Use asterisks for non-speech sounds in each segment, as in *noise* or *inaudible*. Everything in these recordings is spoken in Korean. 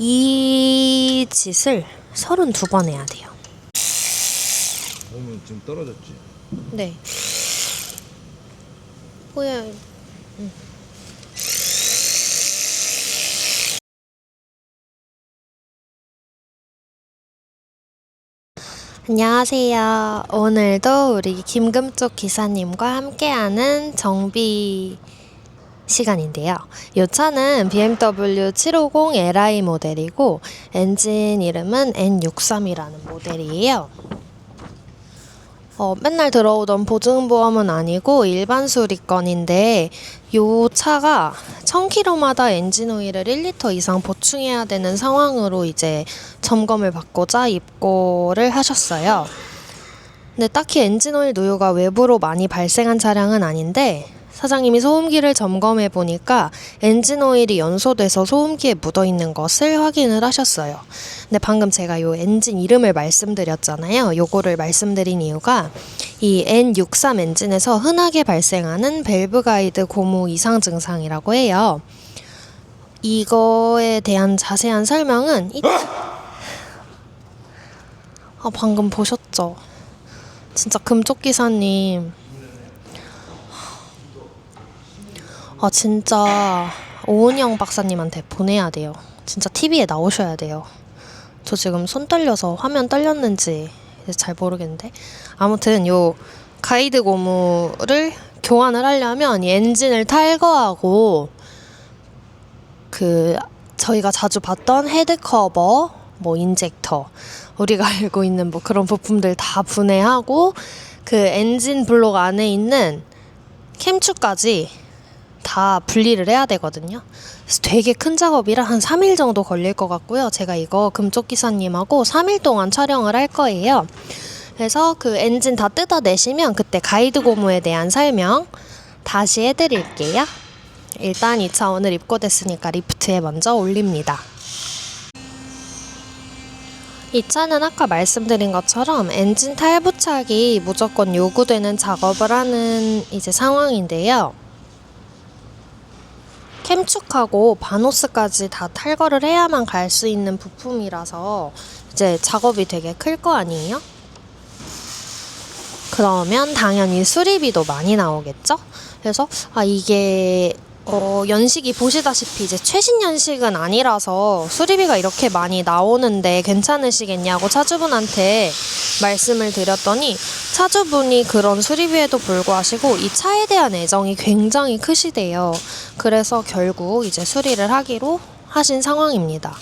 이 짓을 32번 해야 돼요. 몸은 지금 떨어졌지. 네. 뭐야? 안녕하세요. 오늘도 우리 김금쪽 기사님과 함께하는 정비 시간인데요. 이 차는 BMW 750 Li 모델이고 엔진 이름은 N63이라는 모델이에요. 어, 맨날 들어오던 보증보험은 아니고 일반 수리건인데 요 차가 1000km마다 엔진 오일을 1리터 이상 보충해야 되는 상황으로 이제 점검을 받고자 입고를 하셨어요. 근데 딱히 엔진 오일 누유가 외부로 많이 발생한 차량은 아닌데 사장님이 소음기를 점검해 보니까 엔진 오일이 연소돼서 소음기에 묻어 있는 것을 확인을 하셨어요. 근데 방금 제가 요 엔진 이름을 말씀드렸잖아요. 요거를 말씀드린 이유가 이 N63 엔진에서 흔하게 발생하는 밸브 가이드 고무 이상 증상이라고 해요. 이거에 대한 자세한 설명은 이... 아, 방금 보셨죠? 진짜 금쪽 기사님 아 진짜 오은영 박사님한테 보내야 돼요. 진짜 TV에 나오셔야 돼요. 저 지금 손 떨려서 화면 떨렸는지 잘 모르겠는데 아무튼 요 가이드 고무를 교환을 하려면 이 엔진을 탈거하고 그 저희가 자주 봤던 헤드 커버 뭐 인젝터 우리가 *laughs* 알고 있는 뭐 그런 부품들 다 분해하고 그 엔진 블록 안에 있는 캠추까지 다 분리를 해야 되거든요. 그래서 되게 큰 작업이라 한 3일 정도 걸릴 것 같고요. 제가 이거 금쪽 기사님하고 3일 동안 촬영을 할 거예요. 그래서 그 엔진 다 뜯어내시면 그때 가이드 고무에 대한 설명 다시 해드릴게요. 일단 이 차 오늘 입고됐으니까 리프트에 먼저 올립니다. 이 차는 아까 말씀드린 것처럼 엔진 탈부착이 무조건 요구되는 작업을 하는 이제 상황인데요. 캠축하고 바노스까지 다 탈거를 해야만 갈 수 있는 부품이라서 이제 작업이 되게 클 거 아니에요? 그러면 당연히 수리비도 많이 나오겠죠? 그래서 아 이게 어 연식이 보시다시피 이제 최신 연식은 아니라서 수리비가 이렇게 많이 나오는데 괜찮으시겠냐고 차주분한테 말씀을 드렸더니 차주분이 그런 수리비에도 불구하시고 이 차에 대한 애정이 굉장히 크시대요. 그래서 결국 이제 수리를 하기로 하신 상황입니다.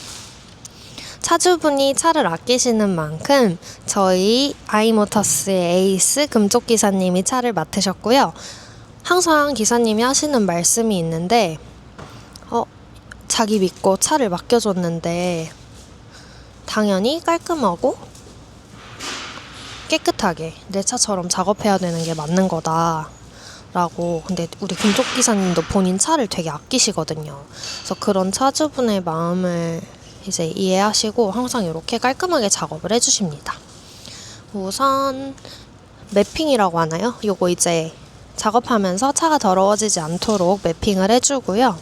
차주분이 차를 아끼시는 만큼 저희 아이모터스의 에이스 금쪽 기사님이 차를 맡으셨고요. 항상 기사님이 하시는 말씀이 있는데, 어, 자기 믿고 차를 맡겨줬는데, 당연히 깔끔하고 깨끗하게 내 차처럼 작업해야 되는 게 맞는 거다. 라고. 근데 우리 금쪽 기사님도 본인 차를 되게 아끼시거든요. 그래서 그런 차주분의 마음을 이제 이해하시고 항상 이렇게 깔끔하게 작업을 해주십니다. 우선 매핑이라고 하나요? 요거 이제 작업하면서 차가 더러워지지 않도록 매핑을 해주고요.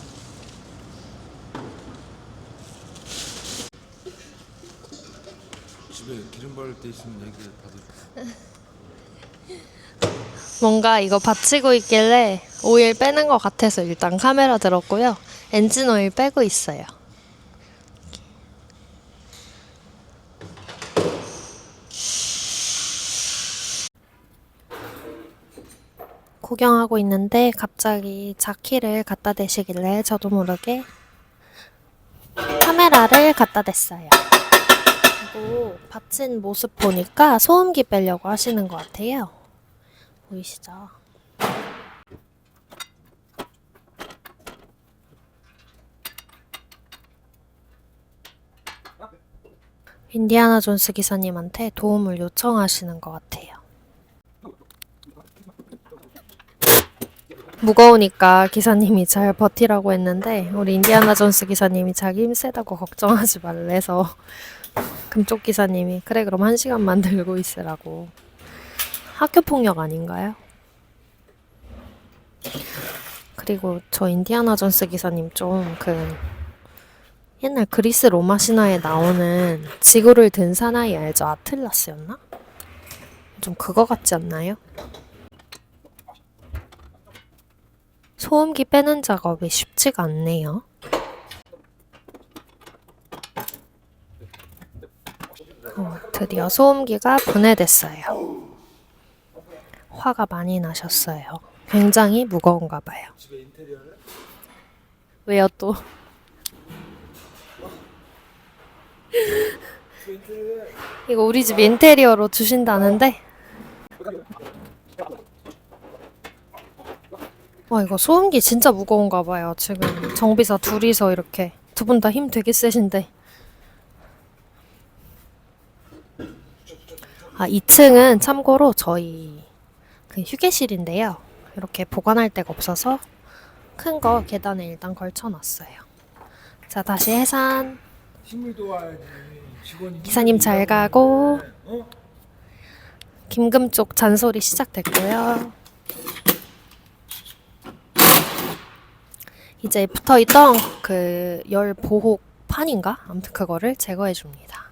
집에 기름 바를 때 있으면 얘기. 뭔가 이거 받치고 있길래 오일 빼는 것 같아서 일단 카메라 들었고요. 엔진 오일 빼고 있어요. 구경하고 있는데 갑자기 자키를 갖다 대시길래 저도 모르게 카메라를 갖다 댔어요. 그리고 받친 모습 보니까 소음기 빼려고 하시는 것 같아요. 보이시죠? 인디아나 존스 기사님한테 도움을 요청하시는 것 같아요. 무거우니까 기사님이 잘 버티라고 했는데 우리 인디아나 존스 기사님이 자기 힘 세다고 *laughs* 걱정하지 말래서 금쪽 기사님이 그래 그럼 한 시간만 들고 있으라고 학교 폭력 아닌가요? 그리고 저 인디아나 존스 기사님 좀 그 옛날 그리스 로마 신화에 나오는 지구를 든 사나이 알죠? 아틀라스였나? 좀 그거 같지 않나요? 소음기 빼는 작업이 쉽지가 않네요. 어, 드디어 소음기가 분해됐어요. 화가 많이 나셨어요. 굉장히 무거운가 봐요. 왜요 또? *laughs* 이거 우리 집 인테리어로 주신다는데? 와 이거 소음기 진짜 무거운가 봐요. 지금 정비사 둘이서 이렇게 두 분 다 힘 되게 세신데. 아 2층은 참고로 저희 그 휴게실인데요. 이렇게 보관할 데가 없어서 큰 거 계단에 일단 걸쳐놨어요. 자 다시 해산. 기사님 잘 가고 김금 쪽 잔소리 시작됐고요. 이제 붙어 있던 그 열 보호 판인가? 아무튼 그거를 제거해 줍니다.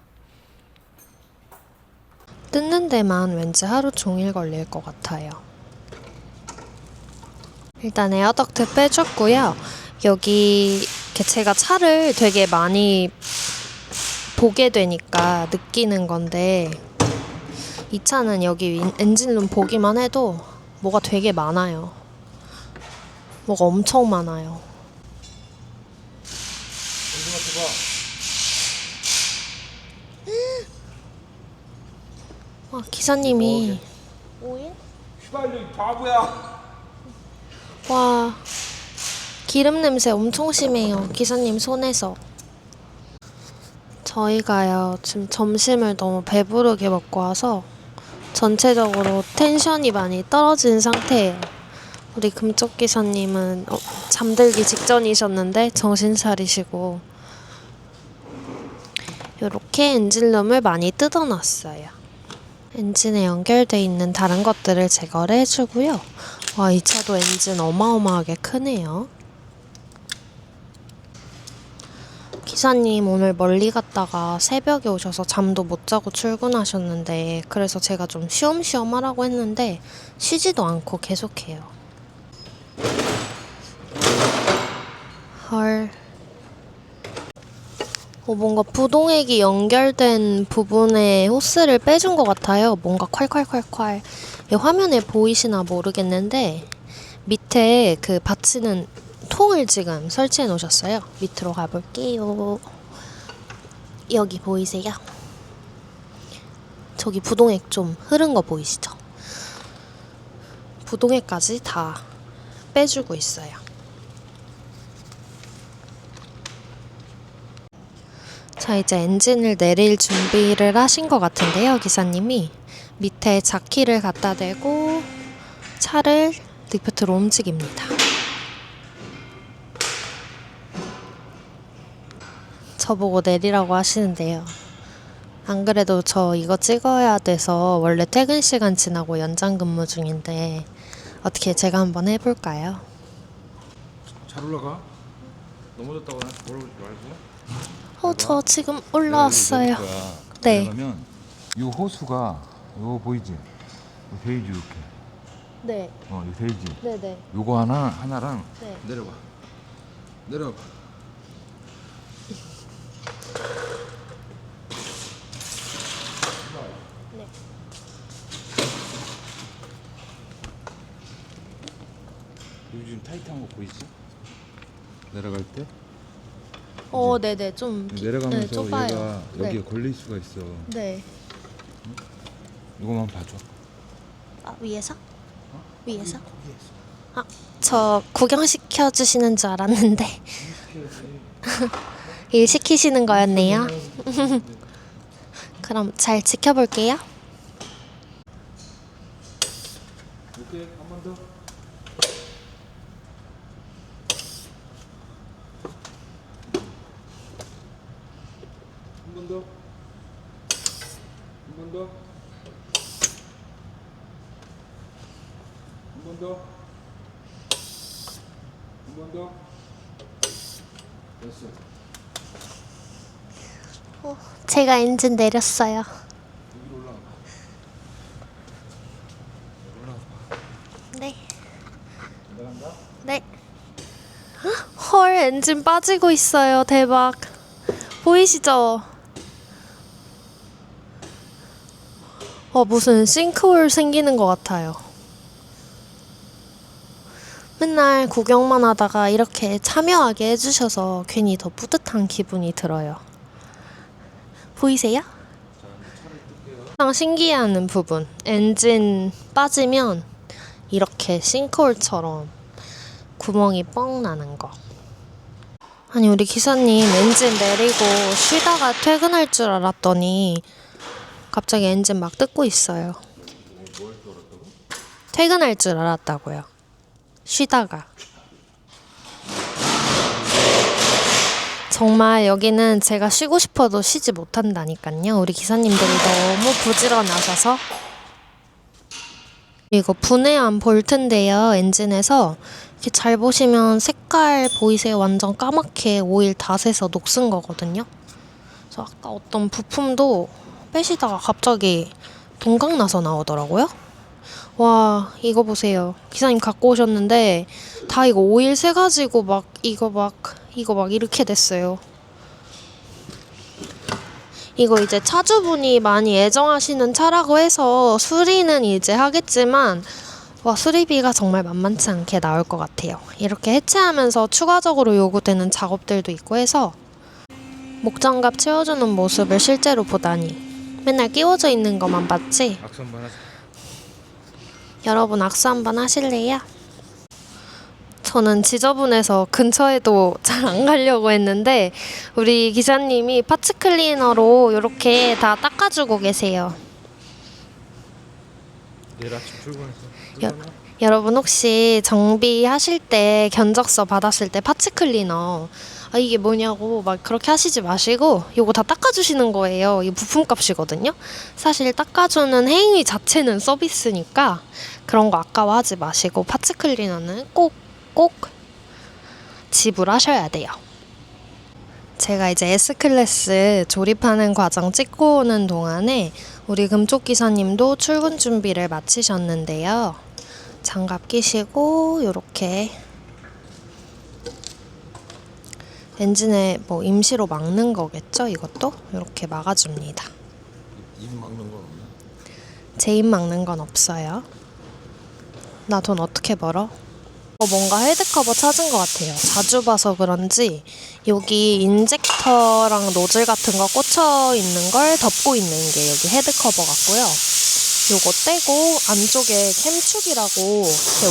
뜯는 데만 왠지 하루 종일 걸릴 것 같아요. 일단 에어덕트 빼줬고요. 여기 제가 차를 되게 많이 보게 되니까 느끼는 건데 이 차는 여기 인- 엔진룸 보기만 해도 뭐가 되게 많아요. 뭐가 엄청 많아요. 와 기사님이 오일? 휘발유 바보야. 와 기름 냄새 엄청 심해요. 기사님 손에서. 저희가요 지금 점심을 너무 배부르게 먹고 와서 전체적으로 텐션이 많이 떨어진 상태예요. 우리 금쪽 기사님은 어, 잠들기 직전이셨는데 정신 차리시고 이렇게 엔진룸을 많이 뜯어놨어요. 엔진에 연결돼 있는 다른 것들을 제거를 해주고요. 와, 이 차도 엔진 어마어마하게 크네요. 기사님 오늘 멀리 갔다가 새벽에 오셔서 잠도 못 자고 출근하셨는데 그래서 제가 좀 쉬엄쉬엄 하라고 했는데 쉬지도 않고 계속해요. 헐. 어, 뭔가 부동액이 연결된 부분에 호스를 빼준 것 같아요. 뭔가 콸콸콸콸. 이 화면에 보이시나 모르겠는데 밑에 그 받치는 통을 지금 설치해 놓으셨어요. 밑으로 가볼게요. 여기 보이세요? 저기 부동액 좀 흐른 거 보이시죠? 부동액까지 다 빼주고 있어요. 자, 이제 엔진을 내릴 준비를 하신 것 같은데요, 기사님이. 밑에 자키를 갖다 대고 차를 리프트로 움직입니다. 저보고 내리라고 하시는데요. 안 그래도 저 이거 찍어야 돼서 원래 퇴근 시간 지나고 연장 근무 중인데 어떻게 제가 한번 해볼까요? 잘 올라가. 넘어졌다고 나 뭐라고 말고. 어, 저 지금 올라왔어요. 네. 그러면 이 호수가 이거 보이지? 요 베이지 이렇게. 네, 어, 이 베이지. 네, 네. 요거 하나 하나랑 네. 내려봐. 내려봐. 네. 지금 타이트한 거 보이지? 내려갈 때 어, 네, 네, 좀 비- 네, 내려가면서 좁아요. 얘가 여기에 네. 걸릴 수가 있어. 네. 이거만 봐줘. 아, 위에서? 위에서? 아, 저 구경시켜 주시는 줄 알았는데 *laughs* 일 시키시는 거였네요. *laughs* 그럼 잘 지켜볼게요. 오케이 한 번 더. 한 번 더. 한 번 더. 한 번 더. 한 번 더. 됐어. 어, 제가 엔진 내렸어요. 네. 네. 헐, 엔진 빠지고 있어요. 대박. 보이시죠? 어, 무슨 싱크홀 생기는 것 같아요. 맨날 구경만 하다가 이렇게 참여하게 해주셔서 괜히 더 뿌듯한 기분이 들어요. 보이세요? 가장 신기해하는 부분. 엔진 빠지면 이렇게 싱크홀처럼 구멍이 뻥 나는 거. 아니 우리 기사님 엔진 내리고 쉬다가 퇴근할 줄 알았더니 갑자기 엔진 막 뜯고 있어요. 퇴근할 줄 알았다고요. 쉬다가. 정말 여기는 제가 쉬고 싶어도 쉬지 못한다니까요. 우리 기사님들이 너무 부지런하셔서. 이거 분해한 볼트인데요. 엔진에서 이렇게 잘 보시면 색깔 보이세요? 완전 까맣게 오일 다 새서 녹슨 거거든요. 그래서 아까 어떤 부품도 빼시다가 갑자기 동강 나서 나오더라고요. 와 이거 보세요. 기사님 갖고 오셨는데 다 이거 오일 새 가지고 막 이거 막 이거 막 이렇게 됐어요. 이거 이제 차주분이 많이 애정하시는 차라고 해서 수리는 이제 하겠지만 와 수리비가 정말 만만치 않게 나올 것 같아요. 이렇게 해체하면서 추가적으로 요구되는 작업들도 있고 해서 목장갑 채워주는 모습을 실제로 보다니 맨날 끼워져 있는 것만 봤지 악수 한번 하자. 여러분 악수 한번 하실래요? 저는 지저분해서 근처에도 잘 안 가려고 했는데 우리 기사님이 파츠 클리너로 이렇게 다 닦아주고 계세요. 내일 아침 출근해서. 여, 여러분 혹시 정비하실 때 견적서 받았을 때 파츠 클리너 아 이게 뭐냐고 막 그렇게 하시지 마시고 요거 다 닦아주시는 거예요. 이 부품값이거든요. 사실 닦아주는 행위 자체는 서비스니까 그런 거 아까워하지 마시고 파츠 클리너는 꼭 꼭 지불하셔야 돼요. 제가 이제 S클래스 조립하는 과정 찍고 오는 동안에 우리 금쪽 기사님도 출근 준비를 마치셨는데요. 장갑 끼시고 이렇게 엔진에 뭐 임시로 막는 거겠죠? 이것도 이렇게 막아줍니다. 입 막는 건 없나? 제입 막는 건 없어요. 나 돈 어떻게 벌어? 어, 뭔가 헤드커버 찾은 것 같아요. 자주 봐서 그런지 여기 인젝터랑 노즐 같은 거 꽂혀 있는 걸 덮고 있는 게 여기 헤드커버 같고요. 요거 떼고 안쪽에 캠축이라고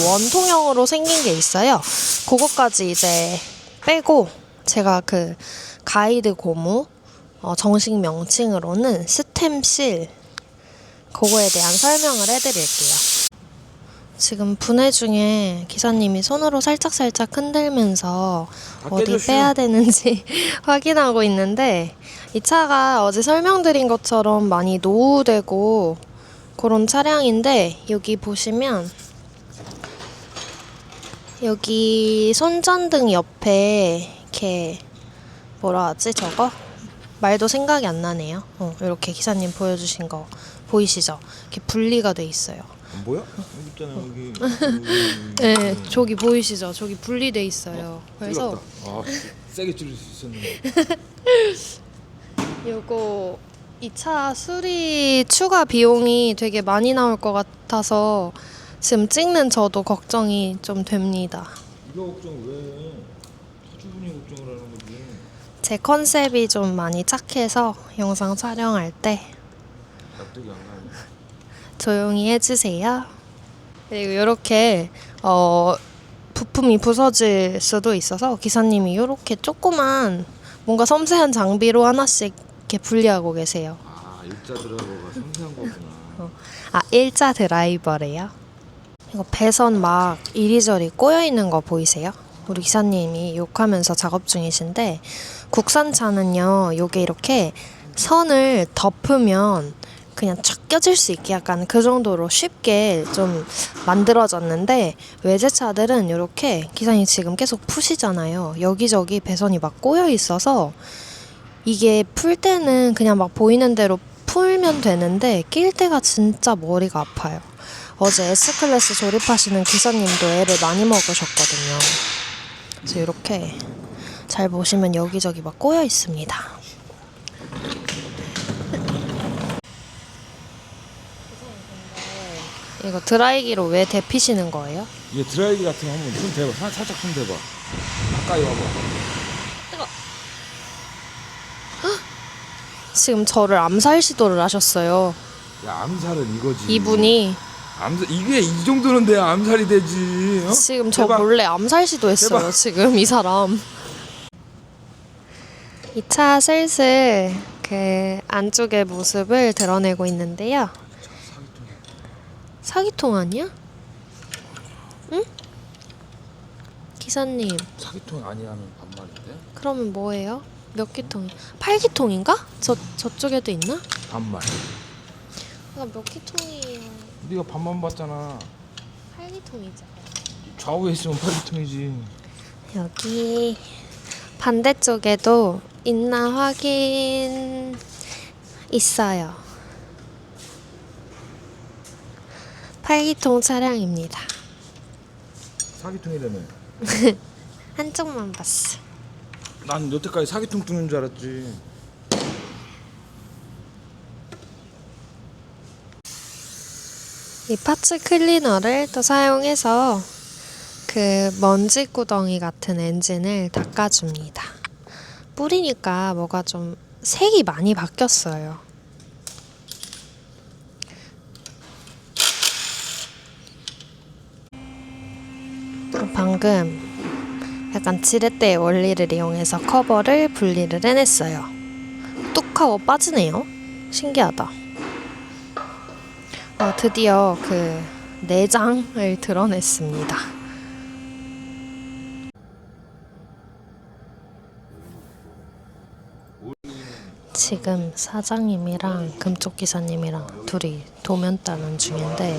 원통형으로 생긴 게 있어요. 그거까지 이제 빼고 제가 그 가이드 고무 어, 정식 명칭으로는 스템실 그거에 대한 설명을 해드릴게요. 지금 분해 중에 기사님이 손으로 살짝살짝 흔들면서 다 어디. 빼야 되는지 *laughs* 확인하고 있는데 이 차가 어제 설명드린 것처럼 많이 노후되고 그런 차량인데 여기 보시면 여기 손전등 옆에 이렇게 뭐라 하지 저거 말도 생각이 안 나네요. 어, 이렇게 기사님 보여주신 거 보이시죠? 이렇게 분리가 돼 있어요. 안 보여? 여기 있잖아 *laughs* 여기. 네, 저기 보이시죠? 저기 분리돼 있어요. 그래서 찔렀다. 아 세게 찔릴 수 있었는데. *laughs* 요거 이 차 수리 추가 비용이 되게 많이 나올 것 같아서 지금 찍는 저도 걱정이 좀 됩니다. 이거 걱정 왜? 차주분이 걱정을 하는 거지. 제 컨셉이 좀 많이 착해서 영상 촬영할 때 납득이 안 가네. 조용히 해주세요. 그리고 이렇게 어, 부품이 부서질 수도 있어서 기사님이 이렇게 조그만 뭔가 섬세한 장비로 하나씩 이렇게 분리하고 계세요. 아 일자 드라이버가 섬세한 거구나. 아 일자 드라이버래요. 이거 배선 막 이리저리 꼬여 있는 거 보이세요? 우리 기사님이 욕하면서 작업 중이신데 국산차는요, 요게 이렇게 선을 덮으면 그냥 쫙 껴질 수 있게 약간 그 정도로 쉽게 좀 만들어졌는데 외제차들은 이렇게 기사님 지금 계속 푸시잖아요. 여기저기 배선이 막 꼬여 있어서 이게 풀 때는 그냥 막 보이는 대로 풀면 되는데 낄 때가 진짜 머리가 아파요. 어제 S클래스 조립하시는 기사님도 애를 많이 먹으셨거든요. 그래서 이렇게 잘 보시면 여기저기 막 꼬여 있습니다. 이거 드라이기로 왜 데피시는 거예요? 이게 드라이기 같은 거 한번 손 대봐. 사- 살짝 손 대봐. 가까이 와봐. 지금 저를 암살 시도를 하셨어요. 야 암살은 이거지. 이분이 암살 이게 이 정도는 돼야 암살이 되지. 어? 지금 저 대박. 몰래 암살 시도했어요. 대박. 지금 이 사람. 이차 슬슬 그 안쪽의 모습을 드러내고 있는데요. 사기통 아니야? 응? 기사님, 사기통 아니라는 반말인데? 그러면 뭐예요? 몇 기통? 8기통인가? 저 저쪽에도 있나? 반말. 아, 몇 기통이에요? 네가 반만 봤잖아. 8기통이죠. 좌우에 있으면 팔기통이지. 여기 반대쪽에도 있나 확인 있어요. 8기통 차량입니다. 사기통이라며. *laughs* 한쪽만 봤어. 난 여태까지 사기통 뚫는 줄 알았지. 이 파츠 클리너를 또 사용해서 그 먼지 구덩이 같은 엔진을 닦아줍니다. 뿌리니까 뭐가 좀 색이 많이 바뀌었어요. 방금 약간 지렛대의 원리를 이용해서 커버를 분리를 해냈어요. 뚝 하고 빠지네요. 신기하다. 어, 드디어 그 내장을 드러냈습니다. 지금 사장님이랑 금쪽 기사님이랑 둘이 도면 따는 중인데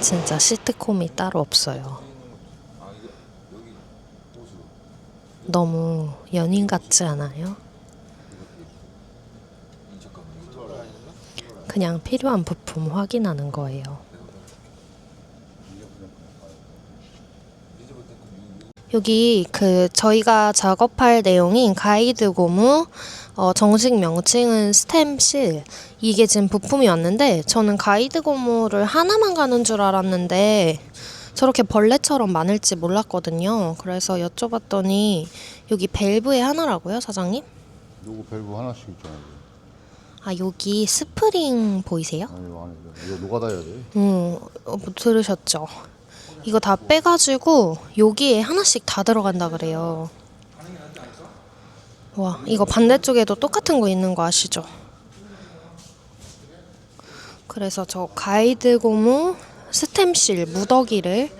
진짜 시트콤이 따로 없어요. 너무 연인 같지 않아요? 그냥 필요한 부품 확인하는 거예요. 여기 그 저희가 작업할 내용인 가이드 고무 어, 정식 명칭은 스템실 이게 지금 부품이 왔는데 저는 가이드 고무를 하나만 가는 줄 알았는데 저렇게 벌레처럼 많을지 몰랐거든요. 그래서 여쭤봤더니 여기 밸브에 하나라고요, 사장님? 요거 밸브 하나씩 있잖아요. 아 여기 스프링 보이세요? 아니 이거 안에 이거 노가다야 돼. 음, 어, 뭐 들으셨죠? 이거 다 빼가지고 여기에 하나씩 다 들어간다 그래요. 와, 이거 반대쪽에도 똑같은 거 있는 거 아시죠? 그래서 저 가이드 고무 스템실 무더기를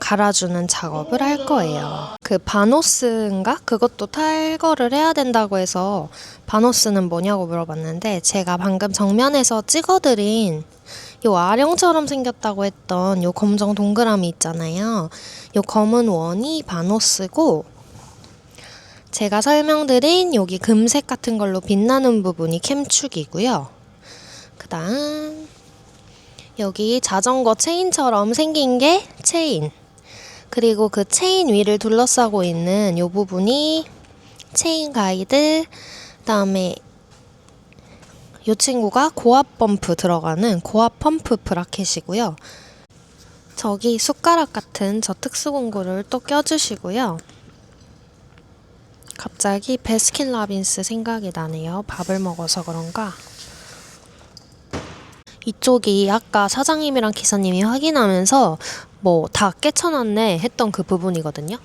갈아주는 작업을 할 거예요. 그 바노스인가? 그것도 탈거를 해야 된다고 해서 바노스는 뭐냐고 물어봤는데 제가 방금 정면에서 찍어드린 요 아령처럼 생겼다고 했던 요 검정 동그라미 있잖아요. 요 검은 원이 바노스고 제가 설명드린 여기 금색 같은 걸로 빛나는 부분이 캠축이고요. 그 다음 여기 자전거 체인처럼 생긴 게 체인. 그리고 그 체인 위를 둘러싸고 있는 요 부분이 체인 가이드. 그다음에 이 친구가 고압 펌프 들어가는 고압 펌프 브라켓이고요. 저기 숟가락 같은 저 특수 공구를 또 껴주시고요. 갑자기 베스킨 라빈스 생각이 나네요. 밥을 먹어서 그런가. 이쪽이 아까 사장님이랑 기사님이 확인하면서 뭐 다 깨쳐놨네 했던 그 부분이거든요.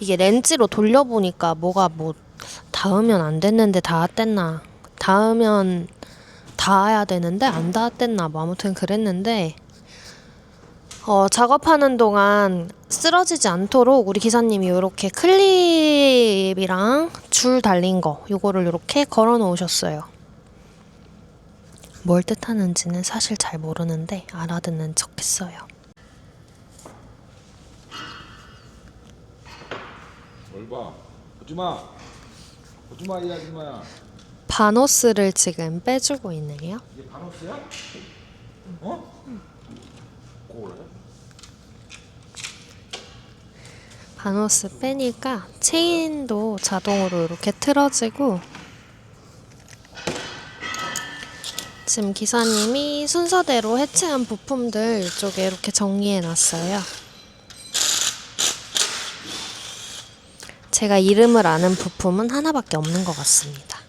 이게 렌즈로 돌려보니까 뭐가 뭐 닿으면 안 됐는데 닿았댔나 닿으면 닿아야 되는데 안 닿았댔나 뭐 아무튼 그랬는데 어, 작업하는 동안 쓰러지지 않도록 우리 기사님이 이렇게 클립이랑 줄 달린 거 요거를 이렇게 걸어 놓으셨어요. 뭘 뜻하는지는 사실 잘 모르는데 알아듣는 척 했어요. 뭘 봐. 보지 마. 오지마 이 아줌마야. 바노스를 지금 빼주고 있네요. 이게 바노스야? 어? 그거래? 바노스 빼니까 체인도 자동으로 이렇게 틀어지고 지금 기사님이 순서대로 해체한 부품들 이쪽에 이렇게 정리해 놨어요. 제가 이름을 아는 부품은 하나밖에 없는 것 같습니다.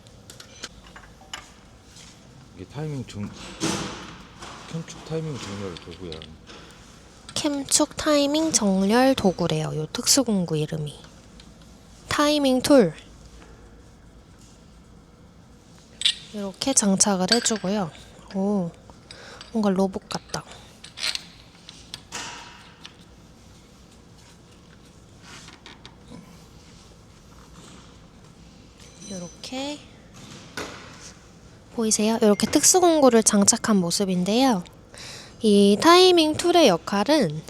이게 타이밍 정 편축 타이밍 정렬 도구야. 캠축 타이밍 정렬 도구래요. 요 특수 공구 이름이. 타이밍 툴. 이렇게 장착을 해주고요. 오, 뭔가 로봇 같다. 이렇게 보이세요? 이렇게 특수공구를 장착한 모습인데요. 이 타이밍 툴의 역할은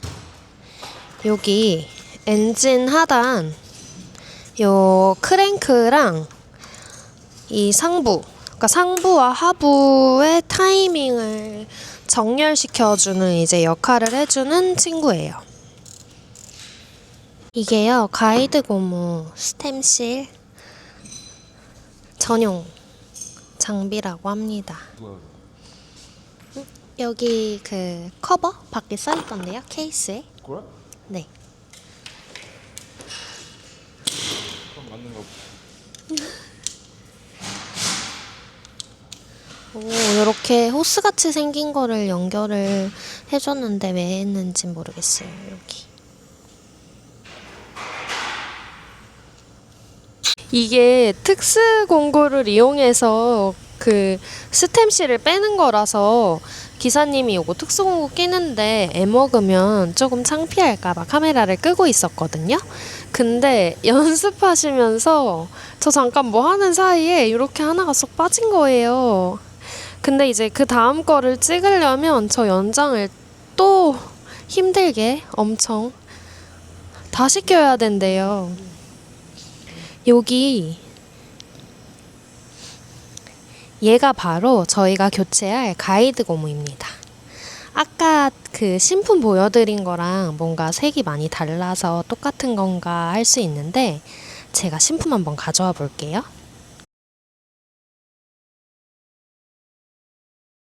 여기 엔진 하단 요 크랭크랑 이 상부 그러니까 상부와 하부의 타이밍을 정렬시켜주는 이제 역할을 해주는 친구예요. 이게요 가이드 고무 스템실 전용 장비라고 합니다. 여기 그 커버 밖에 써 있던데요 케이스에 그래? 네 그럼 맞는 거. *laughs* 오, 이렇게 호스같이 생긴 거를 연결을 해줬는데 왜 했는지 모르겠어요 여기 이게 특수 공구를 이용해서 그 스템실을 빼는 거라서 기사님이 요거 특수 공구 끼는데 애 먹으면 조금 창피할까봐 카메라를 끄고 있었거든요. 근데 *laughs* 연습하시면서 저 잠깐 뭐 하는 사이에 이렇게 하나가 쏙 빠진 거예요. 근데 이제 그 다음 거를 찍으려면 저 연장을 또 힘들게 엄청 다시 껴야 된대요. 여기 얘가 바로 저희가 교체할 가이드 고무입니다. 아까 그 신품 보여드린 거랑 뭔가 색이 많이 달라서 똑같은 건가 할 수 있는데 제가 신품 한번 가져와 볼게요.